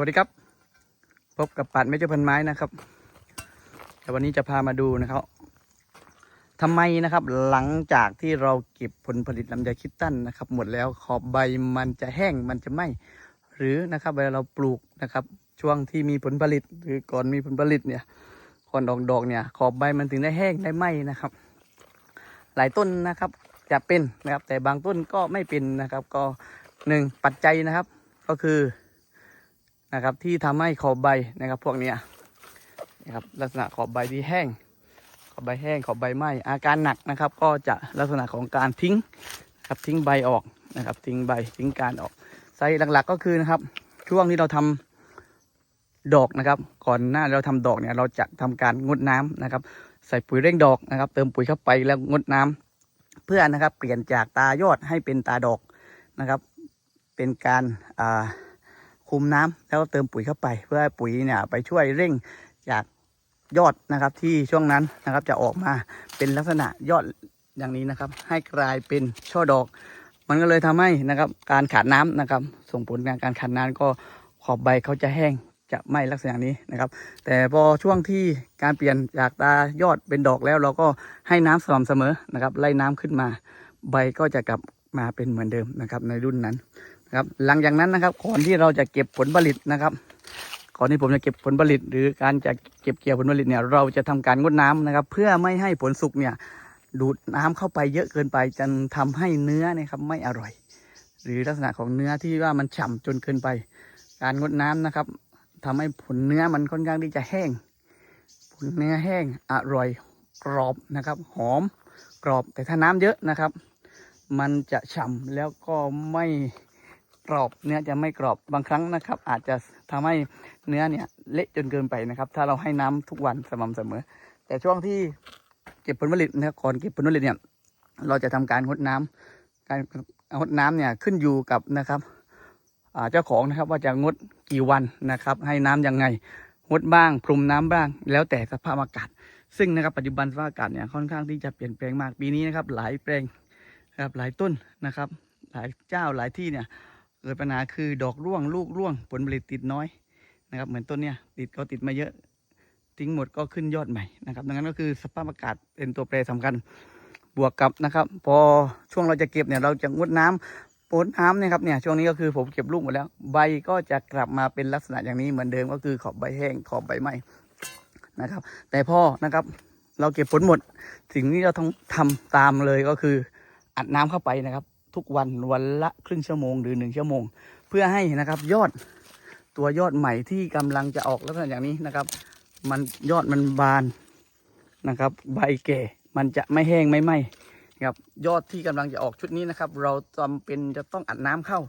วัสดีครับ พบกับปัดเมจพันไม้นะครับ แต่วันนี้จะพามาดูนะครับทำไมนะครับหลังจากที่เราเก็บผลผลิตลำไยคิดตันนะครับ หมดแล้วขอบใบมันจะแห้งมันจะไหมหรือนะครับเวลาเราปลูกนะครับ ช่วงที่มีผลผลิตหรือก่อนมีผลผลิตเนี่ยก่อนออกดอกเนี่ย ขอบใบมันถึงได้แห้งได้ไหมนะครับ หลายต้นนะครับจะเป็นนะครับ แต่บางต้นก็ไม่เป็นนะครับ ก็หนึ่งปัจจัยนะครับ ก็คือ นะครับที่ทำให้ขอบใบนะครับพวกเนี้ยนะครับลักษณะขอบใบที่แห้ง ขอบใบแห้งขอบใบไหม้อาการหนักนะครับ ก็จะลักษณะของการทิ้งครับทิ้งใบออกนะครับทิ้งใบทิ้งการออกสาเหตุหลักๆก็คือนะครับ ช่วงที่เราทำดอกนะครับ ก่อนหน้าเราทำดอกเนี่ยเราจะทำการงดน้ำนะครับ ใส่ปุ๋ยเร่งดอกนะครับ เติมปุ๋ยเข้าไปแล้วงดน้ำเพื่อนะครับเปลี่ยนจากตายอดให้เป็นตาดอกนะครับ เป็นการอ่า คุมน้ำแล้วก็เติมปุ๋ยเข้าไป เพื่อให้ปุ๋ยเนี่ยไปช่วยเร่งจากยอดนะครับที่ช่วงนั้นนะครับจะออกมาเป็นลักษณะยอดอย่างนี้นะครับ ให้กลายเป็นช่อดอก มันก็เลยทำให้นะครับการขาดน้ำนะครับ ส่งผลงานการขาดน้ำก็ขอบใบเขาจะแห้งจะไหม่ลักษณะนี้นะครับ แต่พอช่วงที่การเปลี่ยนจากตายอดเป็นดอกแล้วเราก็ให้น้ำสม่ำเสมอนะครับไล่น้ำขึ้นมา ใบก็จะกลับมาเป็นเหมือนเดิมนะครับในรุ่นนั้น ครับ หลังจากนั้นนะครับก่อนที่เราจะเก็บผลผลิตนะครับ ก่อนที่ผมจะเก็บผลผลิต หรือการจะเก็บเกี่ยวผลผลิตเนี่ยเราจะทำการงดน้ำนะครับ เพื่อไม่ให้ผลสุกเนี่ยดูดน้ำเข้าไปเยอะเกินไปจนทำให้เนื้อเนะครับไม่อร่อย หรือลักษณะของเนื้อที่ว่ามันฉ่ำจนเกินไป การงดน้ำนะครับทำให้ผลเนื้อมันค่อนข้างที่จะแห้ง ผลเนื้อแห้งอร่อยกรอบนะครับ หอมกรอบแต่ถ้าน้ำเยอะนะครับ มันจะฉ่ำแล้วก็ไม่ กรอบเนื้อจะไม่กรอบบางครั้งนะครับ อาจจะทำให้เนื้อเนี่ยเละจนเกินไปนะครับ ถ้าเราให้น้ำทุกวันสม่ำเสมอ แต่ช่วงที่เก็บผลผลิตนะครับก่อนเก็บผลผลิตเนี่ยเราจะทำการงดน้ำการงดน้ำเนี่ยขึ้นอยู่กับนะครับเจ้าของนะครับว่าจะงดกี่วันนะครับ ให้น้ำยังไงงดบ้างพรมน้ำบ้าง แล้วแต่สภาพอากาศ ซึ่งนะครับปัจจุบันสภาพอากาศเนี่ยค่อนข้างที่จะเปลี่ยนแปลงมากปีนี้นะครับ หลายแปลงนะครับหลายต้นนะครับ หลายเจ้าหลายที่เนี่ย เกิดปัญหาคือดอกร่วงลูกร่วงผลผลิตติดน้อยนะครับ เหมือนต้นเนี่ยติดก็ติดมาเยอะ ทิ้งหมดก็ขึ้นยอดใหม่นะครับดังนั้นก็คือสภาพอากาศเป็นตัวแปรสำคัญบวกกับนะครับ พอช่วงเราจะเก็บเนี่ยเราจะงดน้ำปนน้ำเนี่ยครับเนี่ยช่วงนี้ก็คือผมเก็บลูกหมดแล้ว ใบก็จะกลับมาเป็นลักษณะอย่างนี้เหมือนเดิมก็คือขอบใบแห้งขอบใบไหม้นะครับ แต่พ่อนะครับเราเก็บผลหมด สิ่งที่เราต้องทำตามเลยก็คืออัดน้ำเข้าไปนะครับ ทุกวันวันละครึ่งชั่วโมงหรือหนึ่งชั่วโมง เพื่อให้นะครับยอดตัวยอดใหม่ที่กำลังจะออกลักษณะอย่างนี้นะครับ มันยอดมันบานนะครับ ใบแก่มันจะไม่แห้งไม่ไหม้ครับยอดที่กำลังจะออกชุดนี้นะครับ เราจำเป็นจะต้องอัดน้ำเข้า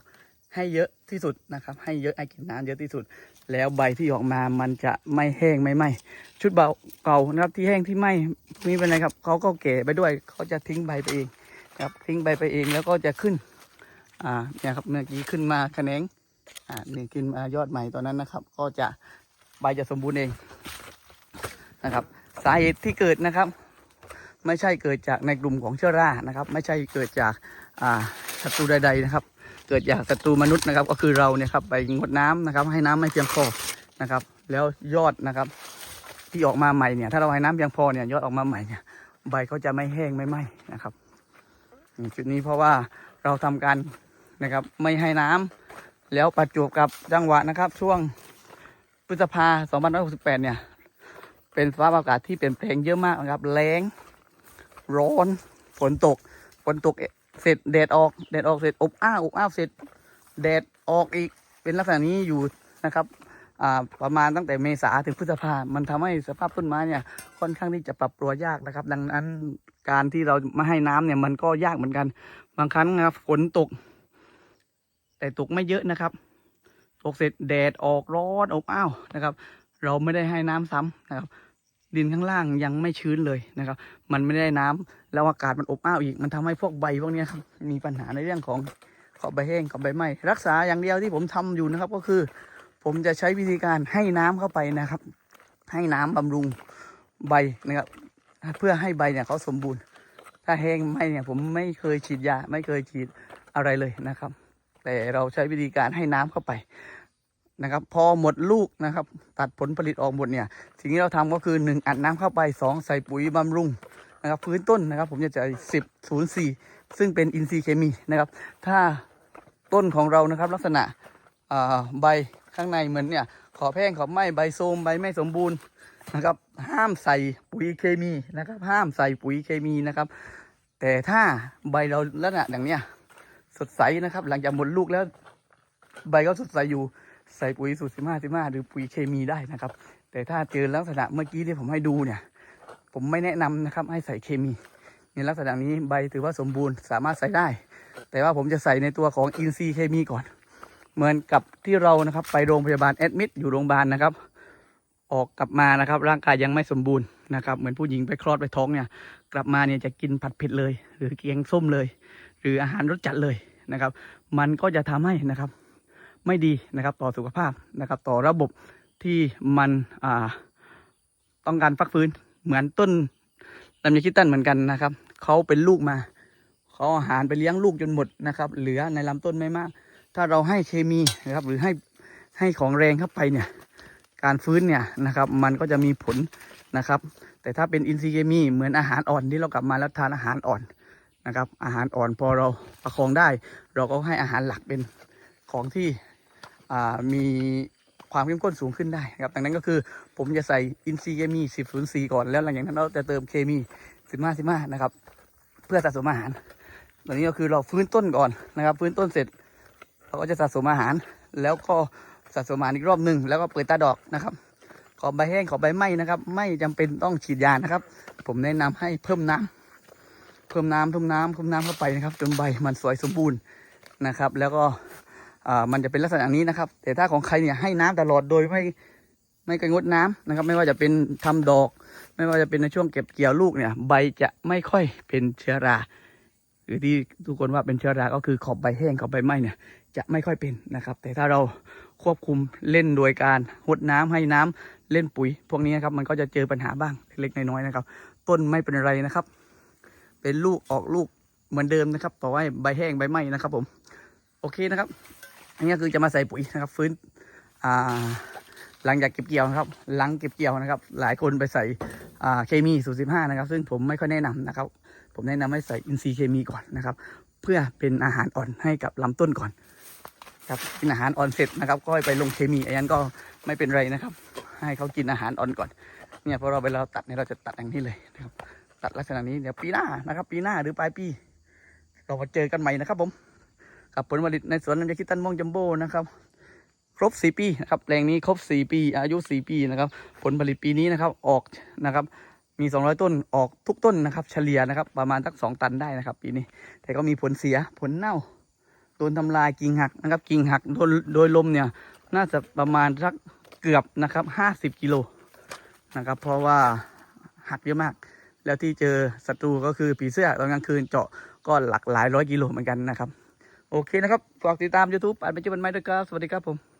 ให้เยอะที่สุดนะครับ ให้เยอะให้กินน้ำเยอะที่สุด แล้วใบที่ออกมามันจะไม่แห้งไม่ไหม้ชุดเบาเก่านะครับที่แห้งที่ไหม้นี่เป็นไรครับเขาก็แก่ไปด้วยเขาจะทิ้งใบไปเอง ครับทิ้งใบไปเองแล้วก็จะขึ้น อ่าเนี่ยครับเมื่อกี้ขึ้นมาแขนงอ่านี่ขึ้นมายอดใหม่ตอนนั้นนะครับ ก็จะใบจะสมบูรณ์เองนะครับ สาเหตุที่เกิดนะครับ ไม่ใช่เกิดจากในกลุ่มของเชื้อรานะครับ ไม่ใช่เกิดจากอ่าศัตรูใด ๆนะครับ เกิดจากศัตรูมนุษย์นะครับ ก็คือเราเนี่ยครับไปงดน้ำนะครับ ให้น้ำไม่เพียงพอนะครับ แล้วยอดนะครับ ที่ออกมาใหม่เนี่ยถ้าเราให้น้ำเพียงพอเนี่ยยอดออกมาใหม่เนี่ยใบเขาจะไม่แห้งไม่ไหม้นะครับ จุดนี้เพราะว่าเราทำการนะครับไม่ให้น้ำแล้วประจวบกับจังหวะนะครับ ช่วงพฤษภา2568 เนี่ย เป็นสภาพอากาศที่เปลี่ยนแปลงเยอะมากนะครับแรงร้อนฝนตกฝนตกเสร็จแดดออกแดดออกเสร็จอบอ้าวอบอ้าวเสร็จแดดออกอีกเป็นลักษณะนี้อยู่นะครับ ประมาณตั้งแต่เมษาถึงพฤษภา มันทำให้สภาพต้นไม้เนี่ยค่อนข้างที่จะปรับตัวยากนะครับ ดังนั้นการที่เราไม่ให้น้ำเนี่ยมันก็ยากเหมือนกัน บางครั้งนะครับฝนตก แต่ตกไม่เยอะนะครับ ตกเสร็จแดดออกร้อนอบอ้าวนะครับ เราไม่ได้ให้น้ำซ้ำนะครับ ดินข้างล่างยังไม่ชื้นเลยนะครับ มันไม่ได้น้ำแล้วอากาศมันอบอ้าวอีก มันทำให้พวกใบพวกนี้ครับมีปัญหาในเรื่องของขอบใบแห้งขอบใบไหม้รักษาอย่างเดียวที่ผมทำอยู่นะครับก็คือ ผมจะใช้วิธีการให้น้ำเข้าไปนะครับ ให้น้ำบำรุงใบนะครับ เพื่อให้ใบเนี่ยเขาสมบูรณ์ ถ้าแห้งไหม้เนี่ยผมไม่เคยฉีดยาไม่เคยฉีดอะไรเลยนะครับ แต่เราใช้วิธีการให้น้ำเข้าไปนะครับ พอหมดลูกนะครับ ตัดผลผลิตออกหมดเนี่ย สิ่งที่เราทำก็คือหนึ่งอัดน้ำเข้าไปสองใส่ปุ๋ยบำรุงนะครับพื้นต้นนะครับ ผมจะใส่สิบศูนย์สี่ซึ่งเป็นอินทรีย์เคมีนะครับ ถ้าต้นของเรานะครับลักษณะใบ ข้างในเหมือนเนี่ยขอแห้งขอไหมใบโทรมใบไม่สมบูรณ์นะครับ ห้ามใส่ปุ๋ยเคมีนะครับ ห้ามใส่ปุ๋ยเคมีนะครับ แต่ถ้าใบเราลักษณะอย่างเนี้ยสดใสนะครับ หลังจากหมดลูกแล้ว ใบก็สดใสอยู่ใส่ปุ๋ยสูตรสิบห้าสิบห้าหรือปุ๋ยเคมีได้นะครับ แต่ถ้าเจอลักษณะเมื่อกี้ที่ผมให้ดูเนี่ย ผมไม่แนะนำนะครับให้ใส่เคมีในลักษณะนี้ใบถือว่าสมบูรณ์สามารถใส่ได้ แต่ว่าผมจะใส่ในตัวของอินทรีย์เคมีก่อน เหมือนกับที่เรานะครับไปโรงพยาบาลแอดมิดอยู่โรงพยาบาลนะครับ ออกกลับมานะครับ ร่างกายยังไม่สมบูรณ์นะครับ เหมือนผู้หญิงไปคลอดไปท้องเนี่ย กลับมาเนี่ยจะกินผัดเผ็ดเลย หรือเกียงส้มเลย หรืออาหารรสจัดเลยนะครับ มันก็จะทำให้นะครับ ไม่ดีนะครับต่อสุขภาพนะครับ ต่อระบบที่มันอ่าต้องการฟักฟื้นเหมือนต้นลำไยคิดตันเหมือนกันนะครับเขาเป็นลูกมาเขาอาอาหารไปเลี้ยงลูกจนหมดนะครับ เหลือในลำต้นไม่มาก ถ้าเราให้เคมีนะครับ หรือให้ให้ของแรงเข้าไปเนี่ย การฟื้นเนี่ยนะครับ มันก็จะมีผลนะครับ แต่ถ้าเป็นอินทรีย์เคมีเหมือนอาหารอ่อนที่เรากลับมาแล้วทานอาหารอ่อนนะครับ อาหารอ่อนพอเราประคองได้ เราก็ให้อาหารหลักเป็นของที่มีความเข้มข้นสูงขึ้นได้ครับดังนั้นก็คือผมจะใส่อินทรีย์เคมี 1004 ก่อนแล้วหลังจากนั้นเราจะเติมเคมี 15 15 นะครับ เพื่อสะสมอาหารตอนนี้ก็คือเราฟื้นต้นก่อนนะครับ ฟื้นต้นเสร็จ เราก็จะสะสมอาหาร แล้วก็สะสมอาหารอีกรอบหนึ่งแล้วก็เปิดตาดอกนะครับ ขอใบแห้งขอใบไหม้นะครับ ไม่จำเป็นต้องฉีดยานะครับ ผมแนะนำให้เพิ่มน้ำเพิ่มน้ำเพิ่มน้ำเพิ่มน้ำเข้าไปนะครับ จนใบมันสวยสมบูรณ์นะครับ แล้วก็มันจะเป็นลักษณะอย่างนี้นะครับ แต่ถ้าของใครเนี่ยให้น้ำตลอดโดยไม่ไม่กระงดน้ำนะครับ ไม่ว่าจะเป็นทำดอก ไม่ว่าจะเป็นในช่วงเก็บเกี่ยวลูกเนี่ย ใบจะไม่ค่อยเป็นเชื้อรา หรือที่ทุกคนว่าเป็นเชื้อรา ก็คือขอบใบแห้งขอบใบไหม้เนี่ยจะไม่ค่อยเป็นนะครับ แต่ถ้าเราควบคุมเล่นโดยการหดน้ำให้น้ำเล่นปุ๋ย พวกนี้นะครับมันก็จะเจอปัญหาบ้างเล็กๆน้อยๆนะครับ ต้นไม่เป็นไรนะครับ เป็นลูกออกลูกเหมือนเดิมนะครับต่อให้ใบแห้งใบไหม้นะครับ ผม โอเคนะครับ อันนี้คือจะมาใส่ปุ๋ยนะครับ ฟื้นอ่าหลังจากเก็บเกี่ยวนะครับ หลังเก็บเกี่ยวนะครับ หลายคนไปใส่อ่าเคมีสูตรสิบห้านะครับ ซึ่งผมไม่ค่อยแนะนำนะครับ ผมแนะนำให้ใส่อินทรีย์เคมีก่อนนะครับ เพื่อเป็นอาหารอ่อนให้กับลำต้นก่อน ครับกินอาหารอ่อนเสร็จนะครับ ก็ไปลงเคมีอันนั้นก็ไม่เป็นไรนะครับ ให้เขากินอาหารอ่อนก่อน เนี่ยพอเราเวลาเราตัดเนี่ยเราจะตัดอย่างนี้เลยนะครับ ตัดลักษณะนี้เดี๋ยวปีหน้านะครับ ปีหน้าหรือปลายปี เรามาเจอกันใหม่นะครับ ผมกับผลผลิตในสวนลำไยคิดตันม่วงจัมโบ้นะครับครบสี่ปีนะครับแปลงนี้ครบสี่ปี อายุสี่ปีนะครับ ผลผลิตปีนี้นะครับ ออกนะครับ มีสองร้อยต้นออกทุกต้นนะครับ เฉลี่ยนะครับ ประมาณสักสองตันได้นะครับปีนี้ แต่ก็มีผลเสียผลเน่าโดนทำลายกิ่งหักนะครับ กิ่งหักโดยโดยลมเนี่ยน่าจะประมาณสักเกือบนะครับห้าสิบกิโลนะครับ เพราะว่าหักเยอะมาก แล้วที่เจอศัตรูก็คือผีเสื้อตอนกลางคืนเจาะก็หลักหลายร้อยกิโลเหมือนกันนะครับ โอเคนะครับ ฝากติดตาม YouTube อ่านเป็นจุบันไม้ด้วยครับ สวัสดีครับผม